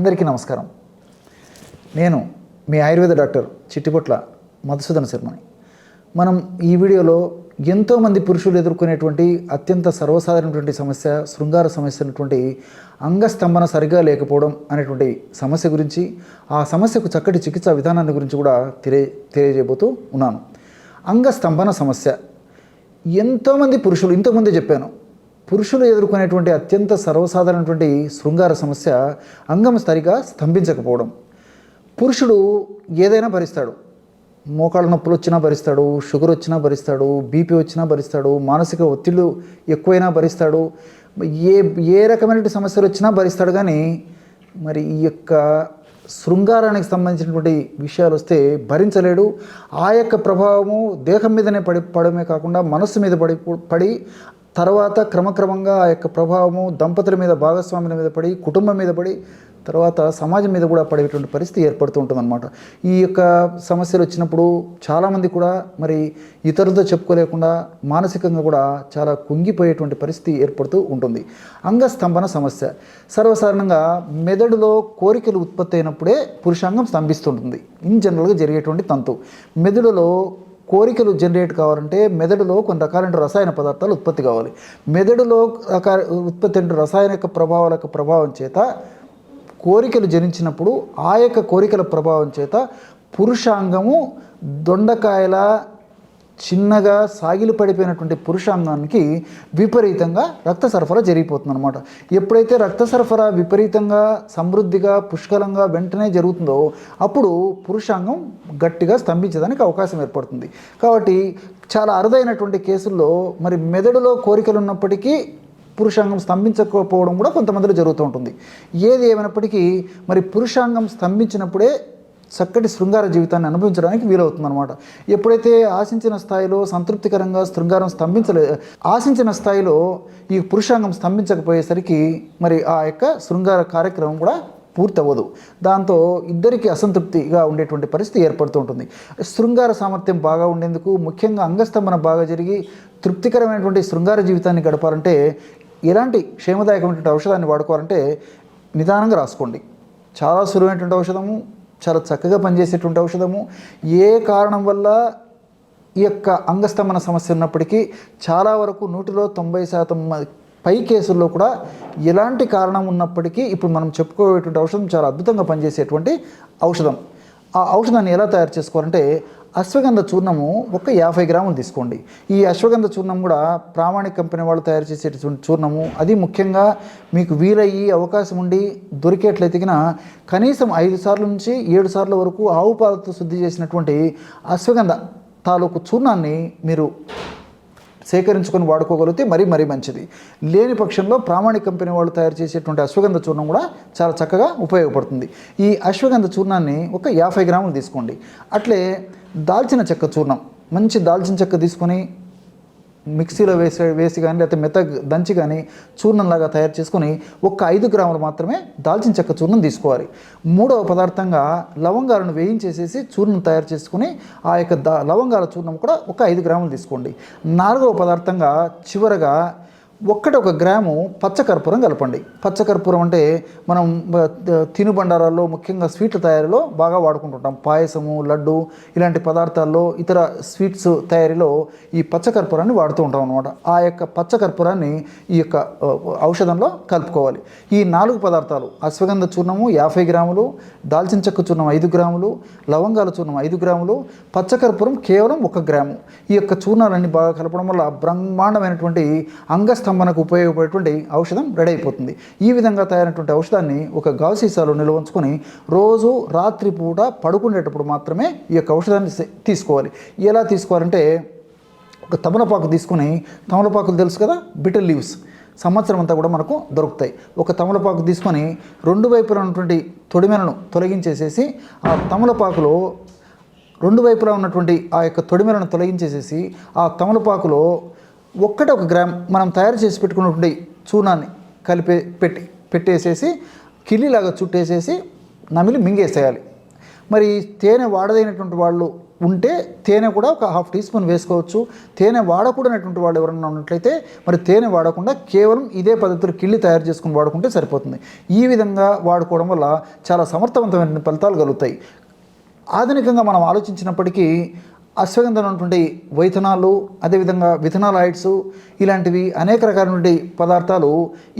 అందరికీ నమస్కారం. నేను మీ ఆయుర్వేద డాక్టర్ చిట్టిపొట్ల మధుసూదన శర్మని. మనం ఈ వీడియోలో ఎంతోమంది పురుషులు ఎదుర్కొనేటువంటి అత్యంత సర్వసాధారణటువంటి సమస్య శృంగార సమస్య అయినటువంటి అంగస్తంభన సరిగా లేకపోవడం అనేటువంటి సమస్య గురించి ఆ సమస్యకు చక్కటి చికిత్సా విధానాన్ని గురించి కూడా తెలియ తెలియజేయబోతూ ఉన్నాను. అంగస్తంభన సమస్య. ఎంతోమంది పురుషులు ఇంతకుముందే చెప్పాను పురుషులు ఎదుర్కొనేటువంటి అత్యంత సర్వసాధారణటువంటి శృంగార సమస్య అంగం సరిగా స్తంభించకపోవడం. పురుషుడు ఏదైనా భరిస్తాడు. మోకాళ్ళ నొప్పులు వచ్చినా భరిస్తాడు షుగర్ వచ్చినా భరిస్తాడు బీపీ వచ్చినా భరిస్తాడు మానసిక ఒత్తిళ్ళు ఎక్కువైనా భరిస్తాడు ఏ ఏ రకమైనటువంటి సమస్యలు వచ్చినా భరిస్తాడు. కానీ మరి ఈ యొక్క శృంగారానికి సంబంధించినటువంటి విషయాలు వస్తే భరించలేడు. ఆ యొక్క ప్రభావము దేహం మీదనే పడి పడమే కాకుండా మనస్సు మీద పడి పడి తర్వాత క్రమక్రమంగా ఆ యొక్క ప్రభావము దంపతుల మీద భాగస్వాముల మీద పడి కుటుంబం మీద పడి తర్వాత సమాజం మీద కూడా పడేటువంటి పరిస్థితి ఏర్పడుతూ ఉంటుందన్నమాట. ఈ యొక్క సమస్యలు వచ్చినప్పుడు చాలామంది కూడా మరి ఇతరులతో చెప్పుకోలేకుండా మానసికంగా కూడా చాలా కుంగిపోయేటువంటి పరిస్థితి ఏర్పడుతూ ఉంటుంది. అంగస్తంభన సమస్య. సర్వసాధారణంగా మెదడులో కోరికలు ఉత్పత్తి అయినప్పుడే పురుషాంగం స్తంభిస్తుంటుంది. ఇన్ జనరల్గా జరిగేటువంటి తంతు. మెదడులో కోరికలు జనరేట్ కావాలంటే మెదడులో కొన్ని రకాలైన రసాయన పదార్థాలు ఉత్పత్తి కావాలి. మెదడులో రకాల ఉత్పత్తి అయిన రసాయనిక ప్రభావాల యొక్క ప్రభావం చేత కోరికలు జనించినప్పుడు ఆ యొక్క కోరికల ప్రభావం చేత పురుషాంగము దొండకాయల చిన్నగా సాగిలు పడిపోయినటువంటి పురుషాంగానికి విపరీతంగా రక్త సరఫరా జరిగిపోతుంది అనమాట ఎప్పుడైతే రక్త సరఫరా విపరీతంగా సమృద్ధిగా పుష్కలంగా వెంటనే జరుగుతుందో అప్పుడు పురుషాంగం గట్టిగా స్తంభించడానికి అవకాశం ఏర్పడుతుంది. కాబట్టి చాలా అరుదైనటువంటి కేసుల్లో మరి మెదడులో కోరికలు ఉన్నప్పటికీ పురుషాంగం స్తంభించకపోవడం కూడా కొంతమందిలో జరుగుతూ ఉంటుంది. ఏది ఏమైనప్పటికీ మరి పురుషాంగం స్తంభించినప్పుడే చక్కటి శృంగార జీవితాన్ని అనుభవించడానికి వీలవుతుందన్నమాట. ఎప్పుడైతే ఆశించిన స్థాయిలో సంతృప్తికరంగా శృంగారం స్తంభించలే ఆశించిన స్థాయిలో ఈ పురుషాంగం స్తంభించకపోయేసరికి మరి ఆ యొక్క శృంగార కార్యక్రమం కూడా పూర్తవ్వదు. దాంతో ఇద్దరికి అసంతృప్తిగా ఉండేటువంటి పరిస్థితి ఏర్పడుతూ ఉంటుంది. శృంగార సామర్థ్యం బాగా ఉండేందుకు ముఖ్యంగా అంగస్తంభన బాగా జరిగి తృప్తికరమైనటువంటి శృంగార జీవితాన్ని గడపాలంటే ఎలాంటి క్షేమదాయకమైనటువంటి ఔషధాన్ని వాడుకోవాలంటే నిదానంగా రాసుకోండి. చాలా సులువైనటువంటి ఔషధము చాలా చక్కగా పనిచేసేటువంటి ఔషధము. ఏ కారణం వల్ల ఈ యొక్క అంగస్తంభన సమస్య ఉన్నప్పటికీ చాలా వరకు నూటిలో తొంభై శాతం పై కేసుల్లో కూడా ఎలాంటి కారణం ఉన్నప్పటికీ ఇప్పుడు మనం చెప్పుకోవేటువంటి ఔషధం చాలా అద్భుతంగా పనిచేసేటువంటి ఔషధం. ఆ ఔషధాన్ని ఎలా తయారు చేసుకోవాలంటే అశ్వగంధ చూర్ణము ఒక యాభై గ్రాములు తీసుకోండి. ఈ అశ్వగంధ చూర్ణం కూడా ప్రామాణిక కంపెనీ వాళ్ళు తయారు చేసే చూర్ణము. అది ముఖ్యంగా మీకు వీలయ్యి అవకాశం ఉండి దొరికేట్లయితే కనీసం ఐదు సార్లు నుంచి ఏడు సార్ల వరకు ఆవు పాలతో శుద్ధి చేసినటువంటి అశ్వగంధ తాలూకు చూర్ణాన్ని మీరు సేకరించుకొని వాడుకోగలిగితే మరీ మరీ మంచిది. లేని పక్షంలో ప్రామాణిక కంపెనీ వాళ్ళు తయారు చేసేటువంటి అశ్వగంధ చూర్ణం కూడా చాలా చక్కగా ఉపయోగపడుతుంది. ఈ అశ్వగంధ చూర్ణాన్ని ఒక యాభై గ్రాములు తీసుకోండి. అట్లే దాల్చిన చెక్క చూర్ణం మంచి దాల్చిన చెక్క తీసుకొని మిక్సీలో వేసి వేసి కానీ లేకపోతే మెత్త దంచి కానీ చూర్ణంలాగా తయారు చేసుకొని ఒక్క ఐదు గ్రాములు మాత్రమే దాల్చిన చెక్క చూర్ణం తీసుకోవాలి. మూడవ పదార్థంగా లవంగాలను వేయించేసేసి చూర్ణం తయారు చేసుకుని ఆ యొక్క ద లవంగాల చూర్ణం కూడా ఒక ఐదు గ్రాములు తీసుకోండి. నాలుగవ పదార్థంగా చివరగా ఒక్కటి ఒక గ్రాము పచ్చకర్పూరం కలపండి. పచ్చకర్పూరం అంటే మనం తినుబండారాల్లో ముఖ్యంగా స్వీట్ల తయారీలో బాగా వాడుకుంటుంటాం. పాయసము లడ్డు ఇలాంటి పదార్థాల్లో ఇతర స్వీట్స్ తయారీలో ఈ పచ్చకర్పూరాన్ని వాడుతూ ఉంటాం అనమాట ఆ యొక్క పచ్చకర్పూరాన్ని ఈ యొక్క ఔషధంలో కలుపుకోవాలి. ఈ నాలుగు పదార్థాలు అశ్వగంధ చూర్ణము యాభై గ్రాములు దాల్చిన చెక్క చూర్ణం ఐదు గ్రాములు లవంగాల చూర్ణం ఐదు గ్రాములు పచ్చకర్పూరం కేవలం ఒక గ్రాము. ఈ యొక్క చూర్ణాలన్నీ బాగా కలపడం వల్ల బ్రహ్మాండమైనటువంటి అంగస్థ మనకు ఉపయోగపడేటువంటి ఔషధం రెడీ అయిపోతుంది. ఈ విధంగా తయారైనటువంటి ఔషధాన్ని ఒక గాజు సీసాలో నిల్వ ఉంచుకొని రోజు రాత్రి పూట పడుకునేటప్పుడు మాత్రమే ఈ యొక్క ఔషధాన్ని తీసుకోవాలి. ఎలా తీసుకోవాలంటే ఒక తమలపాకు తీసుకొని తమలపాకులు తెలుసు కదా? బిటర్ లీవ్స్ సంవత్సరం అంతా కూడా మనకు దొరుకుతాయి. ఒక తమలపాకు తీసుకొని రెండు వైపులా ఉన్నటువంటి తొడిమెలను తొలగించేసేసి ఆ తమలపాకులో రెండు వైపులా ఉన్నటువంటి ఆ యొక్క తొడిమెలను తొలగించేసేసి ఆ తమలపాకులో ఒక్కటి ఒక గ్రామ్ మనం తయారు చేసి పెట్టుకున్నటువంటి చూనాన్ని కలిపే పెట్టి పెట్టేసేసి కిల్లిలాగా చుట్టేసేసి నమిలి మింగేసేయాలి. మరి తేనె వాడదైనటువంటి వాళ్ళు ఉంటే తేనె కూడా ఒక హాఫ్ టీ స్పూన్ వేసుకోవచ్చు. తేనె వాడకూడనటువంటి వాళ్ళు ఎవరైనా ఉన్నట్లయితే మరి తేనె వాడకుండా కేవలం ఇదే పద్ధతిలో కిళ్ళి తయారు చేసుకుని వాడుకుంటే సరిపోతుంది. ఈ విధంగా వాడుకోవడం వల్ల చాలా సమర్థవంతమైన ఫలితాలు కలుగుతాయి. ఆధునికంగా మనం ఆలోచించినప్పటికీ అశ్వగంధం ఉన్నటువంటి వైథనాలు అదేవిధంగా విథనాలాయిడ్స్ ఇలాంటివి అనేక రకాలైనటువంటి పదార్థాలు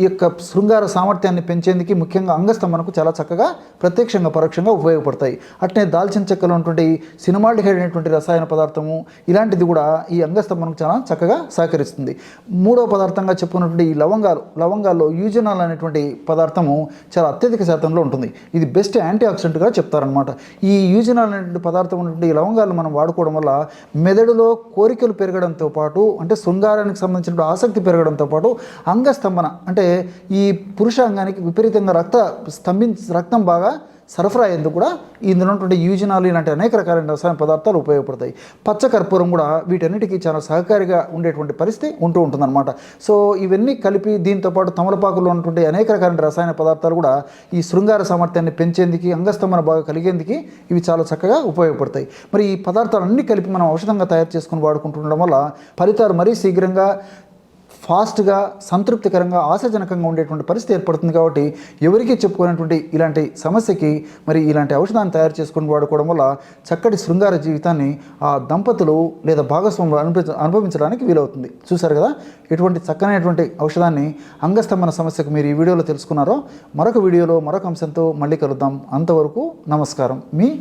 ఈ యొక్క శృంగార సామర్థ్యాన్ని పెంచేందుకు ముఖ్యంగా అంగస్తంభనకు చాలా చక్కగా ప్రత్యక్షంగా పరోక్షంగా ఉపయోగపడతాయి. అట్నే దాల్చిన చెక్కలో ఉన్నటువంటి సినిమాల్డిహైడ్ అనేటువంటి రసాయన పదార్థము ఇలాంటిది కూడా ఈ అంగస్తంభనకు చాలా చక్కగా సహకరిస్తుంది. మూడవ పదార్థంగా చెప్పుకున్నటువంటి ఈ లవంగాలు లవంగాల్లో యూజనాల్ అనేటువంటి పదార్థము చాలా అత్యధిక శాతంలో ఉంటుంది. ఇది బెస్ట్ యాంటీ ఆక్సిడెంట్గా చెప్తారనమాట ఈ యూజనాల్ అనేటువంటి పదార్థం ఉన్నటువంటి ఈ లవంగాలు మనం వాడుకోవడం వల్ల మెదడులో కోరికలు పెరగడంతో పాటు అంటే శృంగారానికి సంబంధించిన ఆసక్తి పెరగడంతో పాటు అంగస్తంభన అంటే ఈ పురుషాంగానికి విపరీతంగా రక్త స్తంభించి రక్తం బాగా సరఫరా అయ్యేందుకు కూడా ఇందులో ఉన్నటువంటి యూజనాలు ఇలాంటి అనేక రకాలైన రసాయన పదార్థాలు ఉపయోగపడతాయి. పచ్చ కర్పూరం కూడా వీటన్నిటికీ చాలా సహకారిగా ఉండేటువంటి పరిస్థితి ఉంటూ ఉంటుందన్నమాట. సో ఇవన్నీ కలిపి దీంతో పాటు తమలపాకులో ఉన్నటువంటి అనేక రకాలైన రసాయన పదార్థాలు కూడా ఈ శృంగార సామర్థ్యాన్ని పెంచేందుకు అంగస్తంభన బాగా కలిగేందుకు ఇవి చాలా చక్కగా ఉపయోగపడతాయి. మరి ఈ పదార్థాలన్నీ కలిపి మనం ఔషధంగా తయారు చేసుకుని వాడుకుంటుండడం వల్ల ఫలితాలు మరీ శీఘ్రంగా ఫాస్ట్గా సంతృప్తికరంగా ఆశాజనకంగా ఉండేటువంటి పరిస్థితి ఏర్పడుతుంది కాబట్టి ఎవరికీ చెప్పుకునేటువంటి ఇలాంటి సమస్యకి మరి ఇలాంటి ఔషధాన్ని తయారు చేసుకుని వాడుకోవడం వల్ల చక్కటి శృంగార జీవితాన్ని ఆ దంపతులు లేదా భాగస్వాములు అనుభవి అనుభవించడానికి వీలవుతుంది. చూశారు కదా? ఎటువంటి చక్కనైనటువంటి ఔషధాన్ని అంగస్తంభన సమస్యకు మీరు ఈ వీడియోలో తెలుసుకున్నారో మరొక వీడియోలో మరొక అంశంతో మళ్ళీ కలుద్దాం. అంతవరకు నమస్కారం. మీ